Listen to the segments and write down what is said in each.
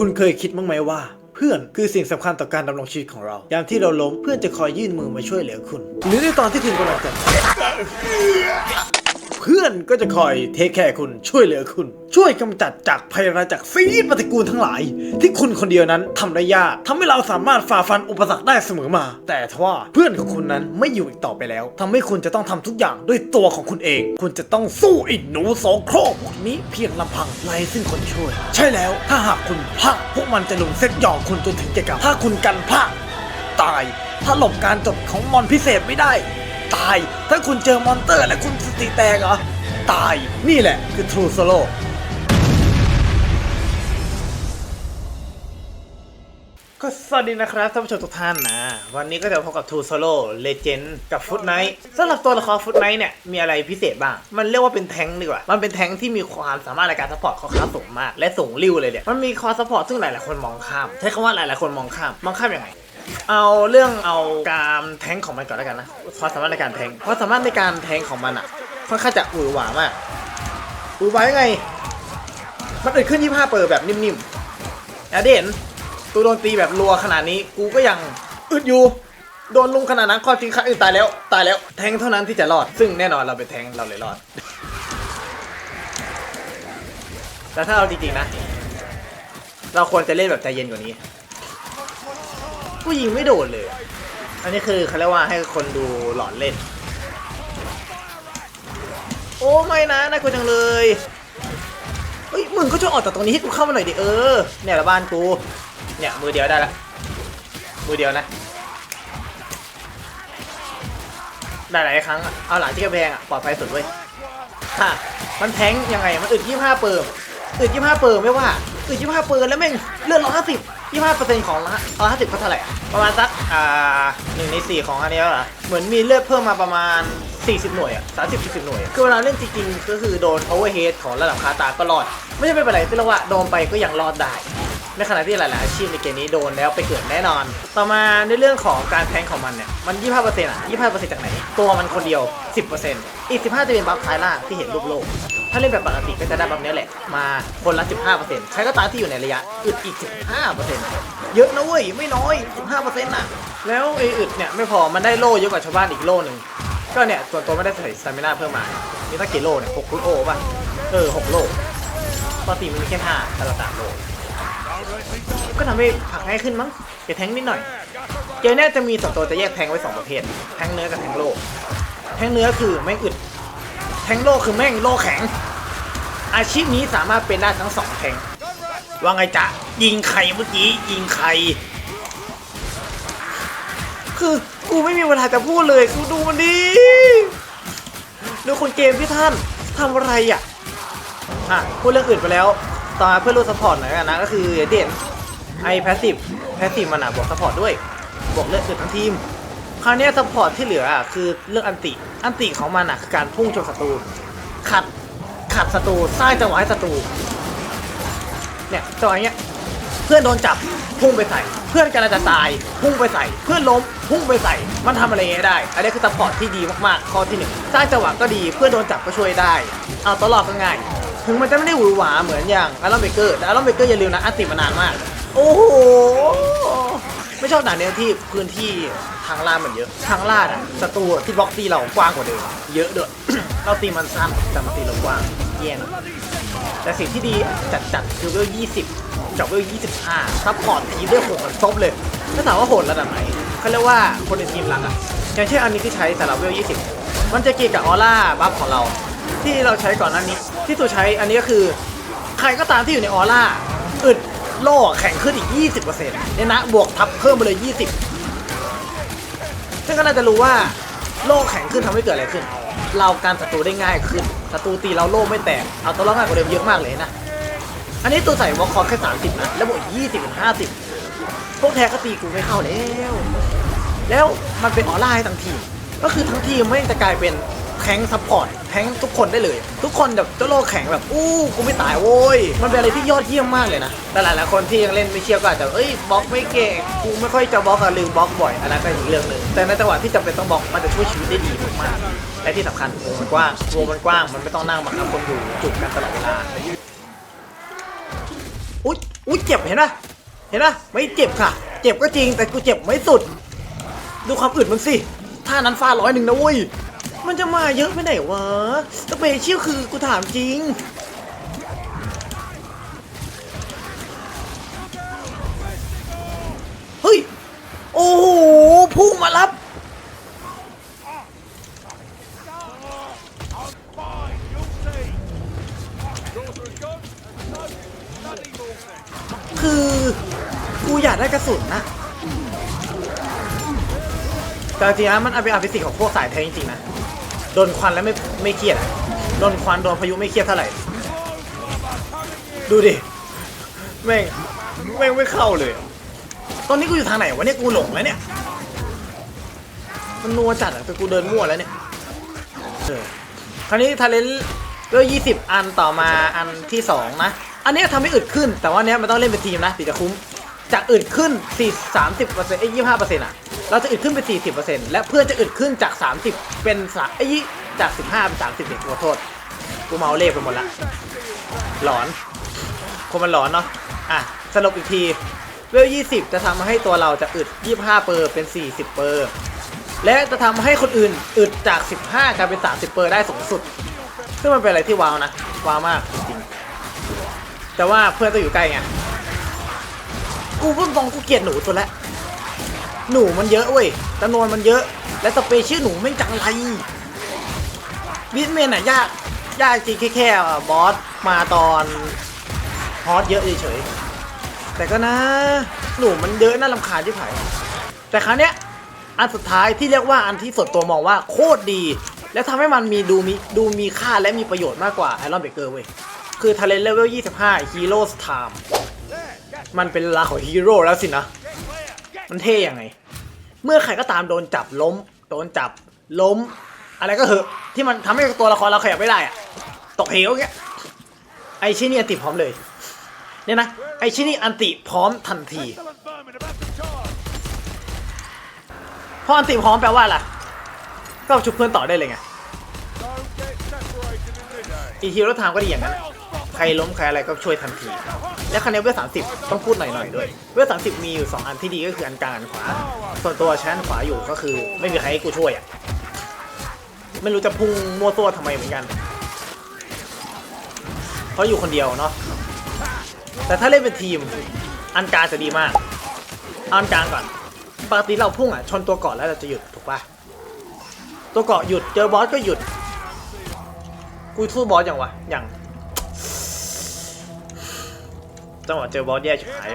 คุณเคยคิดบ้างไหมว่า เพื่อนคือสิ่งสำคัญต่อการดำรงชีวิตของเรา ยามที่เราล้มเพื่อนจะคอยยื่นมือมาช่วยเหลือคุณ หรือในตอนที่คุณกำลังจะ พื่อนก็จะคอยเทคแคร์คุณช่วยเหลือคุณ ช่วยกำจัดจากภัยร้ายจากซีดปฏิกูลทั้งหลาย ที่คุณคนเดียวนั้นทำได้ยากทำให้เราสามารถฝ่าฟันอุปสรรคได้เสมอมา แต่ทว่าเพื่อนของคุณนั้นไม่อยู่อีกต่อไปแล้วทำให้คุณจะต้องทำทุกอย่างด้วยตัวของคุณเอง คุณจะต้องสู้ไอ้หนูโสโครกพวกนี้เพียงลำพังไร้ซึ่งคนช่วย ใช่แล้วถ้าหากคุณพลาดพวกมันจะลุมเซ็ตหยอกคุณจนถึงแก่กรรมถ้าคุณกันพลาดตาย ถ้าหลบการจบของมอนพิเศษไม่ได้ ตาย ถ้าคุณเจอมอนเตอร์และคุณสติแตกเหรอ ตาย นี่แหละคือ True Solo ก็สวัสดีนะครับท่านผู้ชมทุกท่านนะ วันนี้ก็จะพบกับ True Solo Legend กับ Foot Knight สำหรับตัวละคร Foot Knight เนี่ย มีอะไรพิเศษบ้าง มันเรียกว่าเป็นแท้งดีกว่า มันเป็นแท้งที่มีความสามารถในการซัพพอร์ตค่อนข้าสูงมาก และสูงริ้วเลยเนี่ยมันมีความซัพพอร์ตซึ่งหลาย ๆ คนมองข้าม ใช้คำว่าหลาย ๆ คนมองข้าม มองข้ามยังไง เอาเรื่องเอาการแทงของมันก่อนแล้วกันนะความสามารถในการแทงความสามารถในการแทงของมันอะค่อนข้างจะอุ๋ยหวามากอุ๋ยหวายังไง มันเกิดขึ้น25เปิดแบบนิ่มๆแอดเดนตัวโดนตีแบบรัวขนาดนี้กูก็ยังอึดอยู่โดนลุงขนาดนั้นความจริงข้าอื่นตายแล้วตายแล้วแทงเท่านั้นที่จะรอด ซึ่งแน่นอนเราเป็นแทงเราเลยรอด แต่ถ้าเอาจริงๆนะ เราควรจะเล่นแบบใจเย็นกว่านี้ ผู้ยิงไม่โดนเลยอันนี้คือเขาเรียกว่าให้คนดูหลอนเล่น โอ้ไม่นะน่ากลัวจังเลยเฮ้ยมึงก็ช่วยออกจากตรงนี้ให้กูเข้ามาหน่อยดิเออเนี่ยละบ้านกูเนี่ยมือเดียวได้ละมือเดียวนะหลายครั้งอะเอาหลังที่กระแพงอะปลอดภัยสุดเว้ยค่ะมันแทงยังไงมันอึดยี่ห้าเปิร์อึดยี่ห้าเปิร์ไม่ว่าอึดยี่ห้าเปิร์แล้วแม่งเลือดร้อยห้าสิบ ยี่ห้าเปอร์เซ็นต์ของร้อยห้าสิบเขาเท่าไหร่อะประมาณสักอ่าหนึ่งในสี่ของอันนี้แล้วเหรอเหมือนมีเลือดเพิ่มมาประมาณ 40 หน่วยอะสามสิบสิบหน่วยอะคือเวลาเล่นจริงๆก็คือโดนโอเวอร์เฮดของระดับคาตาก็รอด ไม่ใช่ไม่เป็นไรที่เราว่าโดนไปก็ยังรอดได้ ในขณะที่หลาย ๆ อาชีพในเกมนี้โดนแล้วไปเกิดแน่นอน ต่อมาในเรื่องของการแทงของมันเนี่ย มัน 25%อะ 25%จากไหน ตัวมันคนเดียว 10%อีก 15 จะเป็นบัฟคลายล่างที่เห็นรูปโลก ถ้าเล่นแบบปกติก็จะได้แบบนี้แหละ มาคนละ 15%ใครก็ตามที่อยู่ในระยะอึดอีก 15%เยอะนะเว้ย ไม่น้อย 15%น่ะ แล้วไอ้อึดเนี่ยไม่พอ มันได้โล่เยอะกว่าชาวบ้านอีกโล่หนึ่งก็เนี่ย ส่วนตัวไม่ได้ใส่สตามิน่าเพิ่มมา มีตั้งกี่โล่เนี่ย6คุโอป่ะ เออ6โล่ปกติมันมีแค่5แต่ละสามโล่ ก็ทำให้ผักง่ายขึ้นมั้งเดี๋ยวแทงนิดหน่อย เกมเนี้จะมีส่วนตัวจะแยกแทงไว้สองประเภท แทงเนื้อกับแทงโลแทงเนื้อคือแม่งอึด แทงโลคือแม่งโลแข็ง อาชีพนี้สามารถเป็นได้ทั้งสองแทง ว่าไงจ๊ะ ยิงใครเมื่อกี้ ยิงใคร คือกูไม่มีเวลาจะพูดเลย กูดูมันดีดูคนเกมพี่ท่านทำอะไรอะอะพูดเรื่องอื่นไปแล้ว ต่อมาเพื่อนรูดซัพพอร์ตหน่อยกันนะก็คือเด่นไอแพสซีฟแพสซีฟมันอะบวกซัพพอร์ตด้วยบวกเลือดอื่นทั้งทีมคราวนี้ซัพพอร์ตที่เหลืออะคือเรื่องอันติอันติของมันอะคือการพุ่งชนศัตรูขัดขัดศัตรูสร้างจังหวะให้ศัตรูเนี่ยจังหวะเนี้ยเพื่อนโดนจับพุ่งไปใส่ เพื่อนกำลังจะตายพุ่งไปใส่ เพื่อนล้มพุ่งไปใส่ มันทำอะไรเงี้ยได้อันนี้คือซัพพอร์ตที่ดีมากๆข้อที่หนึ่งสร้างจังหวะก็ดีเพื่อนโดนจับก็ช่วยได้เอาตลอดก็ง่าย ถึงมันจะไม่ได้หวือหวาเหมือนอย่างอารอนเบเกอร์แต่อารอนเบเกอร์อย่าลืมนะอันติมานานมาก โอ้โห ไม่ชอบหนาเนี้ยที่พื้นที่ทางลาดมันเยอะ ทางลาดอะศัตรูที่บล็อกตีเรากว้างกว่าเดิมเยอะด้วยเราตีมันสั้นแต่มันตีเรากว้างแย่นะแต่สิ่งที่ดีจัดๆคือเวล20จากเวล25ซัพพอร์ตทีมด้วยโหดซบเลยถ้าถามว่าโหดระดับไหนเขาเรียกว่าคนในทีมรักอะอย่างเช่นอันนี้ที่ใช้สำหรับเวล20 มันจะเกี่ยวกับออร่าบัฟของเรา ที่เราใช้ก่อนหน้านี้ ที่ตัวใช้อันนี้ก็คือ ใครก็ตามที่อยู่ในออร่าอึดโล่แข็งขึ้นอีก 20%เนี่ยนะบวกทับเพิ่มไปเลย 20 ซึ่งก็น่าจะรู้ว่าโล่แข็งขึ้นทำให้เกิดอะไรขึ้น เราการศัตรูได้ง่ายขึ้นศัตรูตีเราโล่ไม่แตกเอาตัวรอดง่ายกว่าเดิมเยอะมากเลยนะ อันนี้ตัวใส่วอลคอร์แค่30นะแล้วบวก20ถึง50 พวกแท้ก็ตีกูไม่เข้าแล้ว แล้วมันเป็นออร่าให้ทั้งทีม ก็คือทั้งทีมไม่จะกลายเป็น แทงซัพพอร์ตแทงทุกคนได้เลย ทุกคนแบบเจ้าโลกแข็งแบบอู้กูไม่ตายโว้ยมันเป็นอะไรที่ยอดเยี่ยมมากเลยนะแต่หลายๆคนที่ยังเล่นไม่เชี่ยวก็อาจจะเอ้ยบล็อกไม่เก่งกูไม่ค่อยจะบล็อกอะลืมบล็อกบ่อยอันนั้นก็อีกเรื่องหนึ่งแต่ในจังหวะที่จำเป็นต้องบล็อกมันจะช่วยชีวิตได้ดีมากๆและที่สำคัญวงมันกว้างวงมันกว้างมันไม่ต้องนั่งบังคับคนอยู่จุกกันตลอดเวลาอุ๊ยอุ้ยเจ็บเห็นปะเห็นปะไม่เจ็บค่ะ เจ็บก็จริงแต่กูเจ็บไม่สุด ดูความอึดมันสิท่านั้นฟาดร้อยหนึ่งนะเว้ย มันจะมาเยอะไปไหนวะสเปเชียลคือกูถามจริง เฮ้ย โอ้โหพุ่งมารับ คือ กูอยากได้กระสุนนะแต่จริงๆนะมันเอาไปเอาฟิสิกส์ของพวกสายแทงจริงๆนะ โดนควันแล้วไม่ไม่เครียดโดนควันโดนพายุไม่เครียดเท่าไหร่ ดูดิ แม่ง แม่งไม่เข้าเลย ตอนนี้กูอยู่ทางไหนวะเนี่ยกูหลงแล้วเนี่ย มันนัวจัดอะแต่กูเดินมั่วแล้วเนี่ยเออคราวนี้ทาเลนเวลยี่สิบอันต่อมาอันที่สองนะ อันนี้ทำให้อึดขึ้น แต่ว่าเนี้ยมันต้องเล่นเป็นทีมนะถึงจะคุ้ม จากอึดขึ้น4 30เปอร์เซ็นต์ไอ้ยี่ห้าเปอร์เซ็นต์อะ เราจะอึดขึ้นเป็น 40เปอร์เซ็นต์และเพื่อนจะอึดขึ้นจาก 30 เป็นสาไอ้จาก 15 เป็น 30เด็กขอโทษ กูเมาเลขไปหมดละ หลอน คนมันหลอนเนาะ อะ สรุปอีกที เวล 20 จะทำให้ตัวเราจะอึด 25 เปอร์เป็น 40 เปอร์ และจะทำให้คนอื่นอึดจาก 15กลายเป็น 30 เปอร์ได้สูงสุด ซึ่งมันเป็นอะไรที่ว้าวนะ ว้าวมากจริงๆ แต่ว่าเพื่อนต้องอยู่ใกล้ไง กูเพิ่งมองกูเกลียดหนูตัวละ หนูมันเยอะเว้ยจำนวนมันเยอะ และสเปเชียลหนูไม่จังไรบิสเมนอะยากยากจริงแค่แค่บอสมาตอนฮอตเยอะเฉยๆแต่ก็นะ หนูมันเยอะน่ารำคาญที่ไผ่แต่ครั้งเนี้ยอันสุดท้ายที่เรียกว่าอันที่ส่วนตัวมองว่าโคตรดี และทำให้มันมีดูมีดูมีค่าและมีประโยชน์มากกว่าไอรอนเบเกอร์เว้ย คือทาเลนเลเวล 25 Heroes Time มันเป็นเวลาของฮีโร่แล้วสินะ มันเท่ยังไง เมื่อใครก็ตามโดนจับล้ม โดนจับล้ม อะไรก็เหอะ ที่มันทำให้ตัวละครเราขยับไม่ได้อะตกเหวอย่างเงี้ยไอชินี่อันติพร้อมเลย เนี่ยนะ ไอชินี่อันติพร้อมทันที Excellent vermin about to charge. พออันติพร้อมแปลว่าอะไรก็ชุบเพื่อนต่อได้เลยไง Don't get separated in the day. อีทีรถทางก็ดีอย่างนั้นอะ ใครล้มใครอะไรก็ช่วยทันที และคะแนนเวลสามสิบต้องพูดหน่อยๆด้วย เวลสามสิบมีอยู่สองอันที่ดีก็คืออันกลางอันขวา ส่วนตัวใช้นขวาอยู่ก็คือไม่มีใครให้กูช่วยอะ ไม่รู้จะพุ่งมั่วตัวทำไมเหมือนกัน เพราะอยู่คนเดียวเนาะ แต่ถ้าเล่นเป็นทีม อันกลางจะดีมากอันกลางก่อน ปกติเราพุ่งอะชนตัวเกาะแล้วเราจะหยุดถูกปะตัวเกาะหยุดเจอบอสก็หยุด กูสู้บอสอย่างวะอย่าง จังหวะเจอบอสแย่ชิบหาย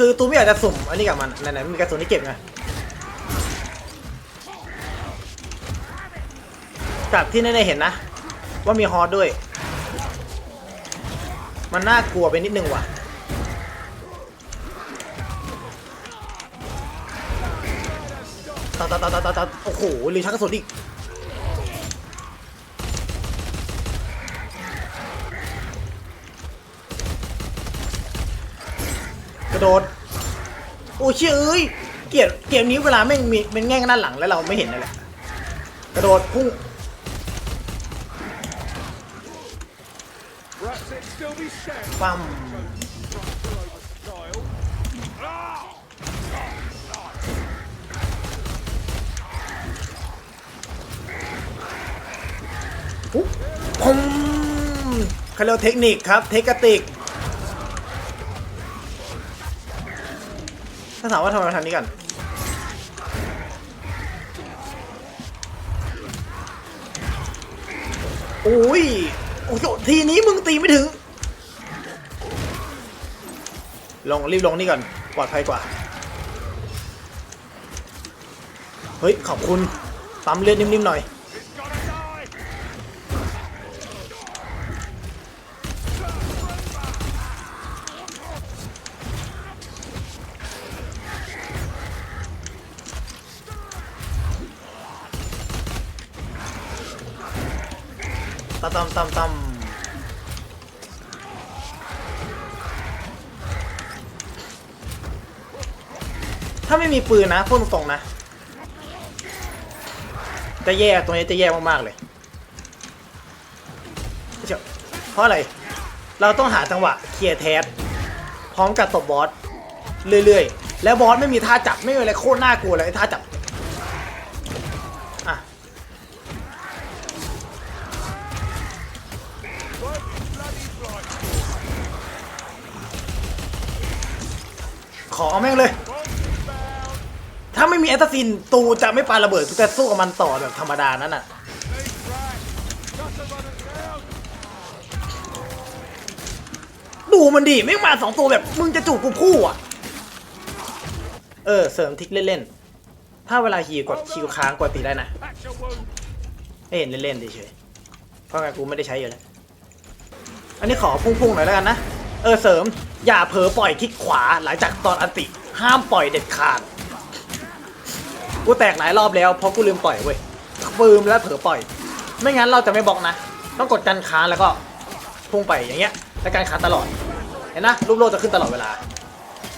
คือตูไม่อยากจะสุ่มอันนี้กับมันไหนๆมีกระสุนที่เก็บไงจากที่แน่ๆเห็นนะ ว่ามีฮอร์ด้วย มันน่ากลัวไปนิดนึงว่ะตาตาตาตาตาโอ้โหรีชักกระสุนอีก ระโดดโอ้เชื่อเอ้ยเกียดเกมนี้เวลาแม่มีเป็นแง่งด้านหลังแล้วเราไม่เห็นนั่นแหละกระโดดพุ่งปั๊มปุ๊บผมเขาเรียกว่าเทคนิคครับ เทคติก ถ้าถามว่าทำไมมาทางนี้กัน โอ้ย โอ้โหทีนี้มึงตีไม่ถึง ลงรีบลงนี่ก่อน ปลอดภัยกว่า เฮ้ย ขอบคุณ ปั๊มเลือดนิ่มๆหน่อย ตำตำตำตำถ้าไม่มีปืนนะพูดตรงๆนะ จะแย่ตรงนี้จะแย่มากๆเลยเพราะอะไร เราต้องหาจังหวะเคลียร์แทสพร้อมกับตบบอสเรื่อยๆ แล้วบอสไม่มีท่าจับไม่มีอะไรโคตรน่ากลัวเลยท่าจับ ขอเอาแม่งเลย ถ้าไม่มีแอตซินตูจะไม่ปาระเบิดตูจะสู้กับมันต่อแบบธรรมดานั่นน่ะดูมันดิไม่มาสองตัวแบบมึงจะจูบกูคู่อะ เออ เสริมทิกเล่นๆ ถ้าเวลาฮีกดคิวค้างกดตีได้นะ Patch a wound. ให้เห็นเล่นๆเฉยเพราะไงกูไม่ได้ใช้อยู่แล้ว อันนี้ขอพุ่งๆหน่อยแล้วกันนะ เออเสริม อย่าเผลอปล่อยคลิกขวาหลังจากตอนอันติ ห้ามปล่อยเด็ดขาด กูแตกหลายรอบแล้วเพราะกูลืมปล่อยเว้ยปืมแล้วเผลอปล่อย ไม่งั้นเราจะไม่บล็อกนะ ต้องกดกันค้างแล้วก็พุ่งไปอย่างเงี้ยแล้วกันค้างตลอด เห็นนะรูปโลกจะขึ้นตลอดเวลา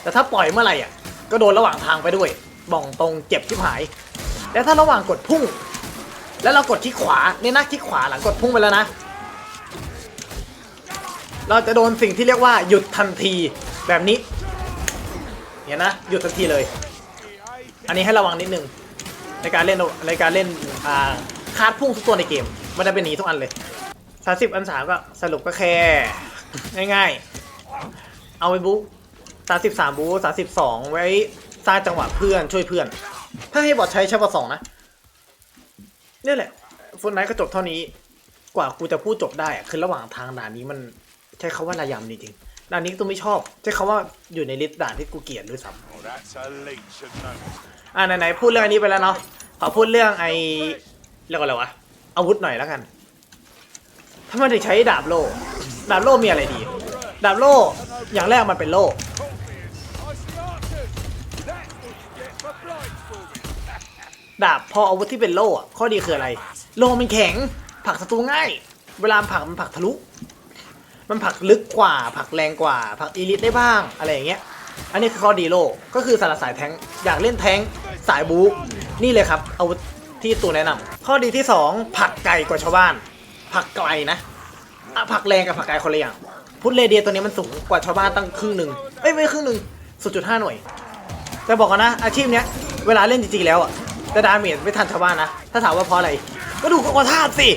แต่ถ้าปล่อยเมื่อไหร่อะ ก็โดนระหว่างทางไปด้วยบ่องตรงเจ็บชิบหาย แล้วถ้าระหว่างกดพุ่ง แล้วเรากดที่ขวาเนี่ยนะที่ขวาหลังกดพุ่งไปแล้วนะ เราจะโดนสิ่งที่เรียกว่าหยุดทันทีแบบนี้เนี่ยนะหยุดทันทีเลย อันนี้ให้ระวังนิดนึงในการเล่นในการเล่นอ่าคาดพุ่งทุกตัวในเกม มันจะเป็นหนีทุกอันเลยสาสิบอันสามก็สรุปก็แค่ง่ายๆ เอาไปบุ๊สาสิบสามบูสาสิบสองไว้สร้างจังหวะเพื่อนช่วยเพื่อน ถ้าให้บอทใช้ใช้บอทสองนะเนี่ยแหละฟุตไนท์ก็จบเท่านี้ กว่ากูจะพูดจบได้คือระหว่างทางด่านนี้มัน ใช้คาว่าระยำจริงๆด่านนี้ตัวไม่ชอบ ใช้คาว่าอยู่ในลิสต์ด่านที่กูเกลียดด้วยซ้ำอ่าไหนๆพูดเรื่องอันนี้ไปแล้วเนาะขอพูดเรื่องไอ้เรียกว่าอะไรวะอาวุธหน่อยแล้วกันถ้ามันจะใช้ดาบโล่ดาบโล่มีอะไรดี ดาบโล่อย่างแรกมันเป็นโล่ดาบพออาวุธที่เป็นโล่ข้อดีคืออะไร โล่มันแข็งผลักศัตรูง่าย เวลาผลักมันผลักทะลุ มันผักลึกกว่า ผักแรงกว่า ผักอีลิทได้บ้างอะไรอย่างเงี้ย อันนี้คือข้อดีโลก็คือสารสายแทงอยากเล่นแทงสายบู๊นี่เลยครับอาวุธที่ตัวแนะนำข้อดีที่สองผักไกลกว่าชาวบ้าน ผักไกลนะอะผักแรงกับผักไกลคนละอย่างพุทธเรเดียตัวนี้มันสูงกว่าชาวบ้านตั้งครึ่งหนึ่งเอ้ยไม่ครึ่งหนึ่งศูนย์จุดห้าหน่วย แต่บอกกันนะ อาชีพเนี้ยเวลาเล่นจริงๆแล้วอะจะดาเมจไม่ทันชาวบ้านนะ ถ้าถามว่าเพราะอะไร ก็ดูกองธาตุสิ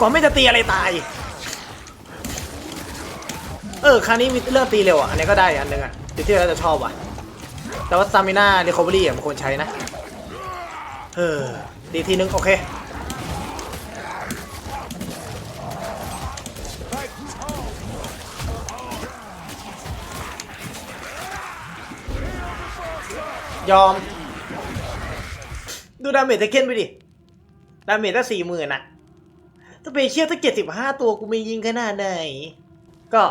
ก่อนไม่จะตีอะไรตาย เออคราวนี้มีเรื่องตีเร็วอะ อันนี้ก็ได้อันหนึงอะอยู่ที่เราจะชอบว่ะ แต่ว่า s ตามิน่า r ีคอ v เ r y อะมันควรใช้นะ เออดีทีนึง โอเค ยอม ดูดาเมจเทคเคนไปดิ ดาเมจตั้งสี่หมื่นอะถ้าไปเชียร์ตั้งเจ็ดสิบห้าตัวกูไม่ยิงขนาดไหนก็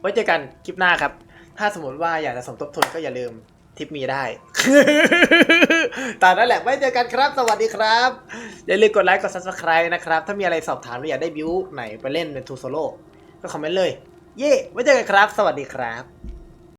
ไว้เจอกันคลิปหน้าครับ ถ้าสมมติว่าอยากจะสมทบทุนก็อย่าลืมทิปมีได้ ตามนั้นแหละไว้เจอกันครับ สวัสดีครับ อย่าลืมกดไลค์กด subscribe นะครับ ถ้ามีอะไรสอบถามหรืออยากได้บิวไหนไปเล่นเป็นทูโซโล่ก็คอมเมนต์เลย เย่ไว้เจอกันครับ สวัสดีครับ